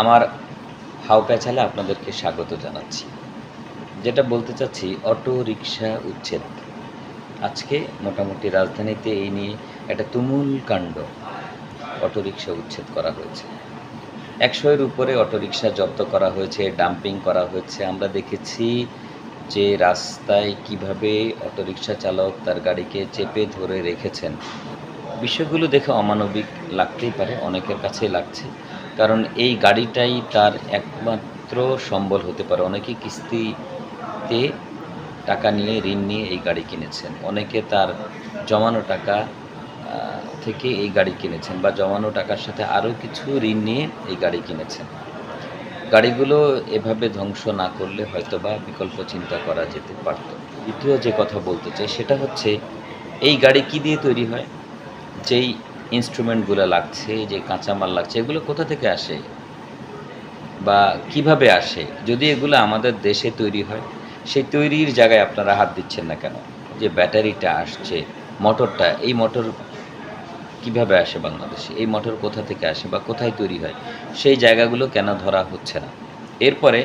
আমার হাও প্যাচালে আপনাদেরকে স্বাগত জানাচ্ছি। যেটা বলতে চাচ্ছি, অটো রিক্সা উচ্ছেদ। আজকে মোটামুটি রাজধানীতে এই নিয়ে একটা তুমুল কাণ্ড অটো রিক্সা উচ্ছেদ করা হয়েছে। একশোয়ের উপরে অটো রিক্সা জব্দ করা হয়েছে, ডাম্পিং করা হয়েছে। আমরা দেখেছি যে রাস্তায় কীভাবে অটো রিক্সা চালক তার গাড়িকে চেপে ধরে রেখেছেন। বিষয়গুলো দেখে অমানবিক লাগতেই পারে, অনেকের কাছেই লাগছে। কারণ এই গাড়িটাই তার একমাত্র সম্বল হতে পারে। অনেকে কিস্তিতে টাকা নিয়ে, ঋণ নিয়ে এই গাড়ি কিনেছেন। অনেকে তার জমানো টাকা থেকে এই গাড়ি কিনেছেন বা জমানো টাকার সাথে আরও কিছু ঋণ নিয়ে এই গাড়ি কিনেছেন। গাড়িগুলো এভাবে ধ্বংস না করলে হয়তো বা বিকল্প চিন্তা করা যেতে পারত। দ্বিতীয় যে কথা বলতে চাই, সেটা হচ্ছে, এই গাড়ি কি দিয়ে তৈরি হয়? যেই ইনস্ট্রুমেন্টগুলো লাগছে যে কাঁচামাল লাগছে, এগুলো কোথা থেকে আসে? বা কীভাবে আসে? যদি এগুলো আমাদের দেশে তৈরি হয়, সেই তৈরির জায়গায় আপনারা হাত দিচ্ছেন না কেন? যে ব্যাটারিটা আসছে, মোটরটা, এই মোটর কীভাবে আসে বাংলাদেশে? এই মোটর কোথা থেকে আসে বা কোথায় তৈরি হয়? সেই জায়গাগুলো কেন ধরা হচ্ছে না? এরপরে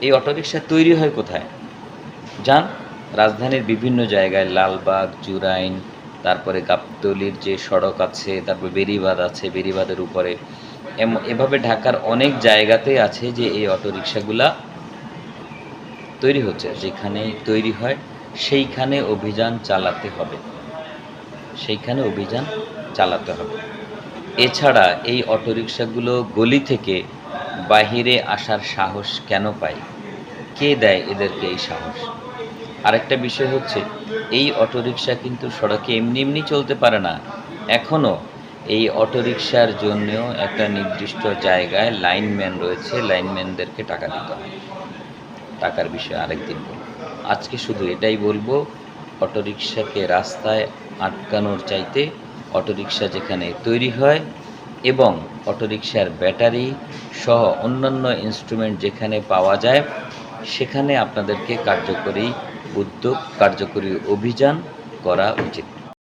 এই অটোরিকশা তৈরি হয় কোথায়? যান, রাজধানীর বিভিন্ন জায়গায়, লালবাগ জুরাইন তারপরে গাবতলির যে সড়ক আছে, তারপর বেরিবাদ আছে বেরিবাদের উপরে। এভাবে ঢাকার অনেক জায়গাতে আছে যে এই অটোরিকশাগুলা তৈরি হচ্ছে। যেখানে তৈরি হয়, সেইখানে অভিযান চালাতে হবে। সেইখানে অভিযান চালাতে হবে। এছাড়া এই অটোরিকশাগুলো গলি থেকে বাহিরে আসার সাহস কেন পায়? কে দেয় এদেরকে এই সাহস? আরেকটা বিষয় হচ্ছে এই অটোরিকশা কিন্তু সড়কে এমনি এমনি চলতে পারে না। এখনও এই অটোরিকশার জন্যও একটা নির্দিষ্ট জায়গায় লাইনম্যান রয়েছে, লাইনম্যানদেরকে টাকা দিতে হয়। টাকার বিষয়ে আরেকদিন বলব। আজকে শুধু এটাই বলব, অটোরিকশাকে রাস্তায় আটকানোর চাইতে অটোরিকশা যেখানে তৈরি হয় এবং অটোরিকশার ব্যাটারি সহ অন্যান্য ইনস্ট্রুমেন্ট যেখানে পাওয়া যায়, সেখানে আপনাদেরকে কার্যকরী উদ্যোগ কার্যকরী অভিযান করা উচিত।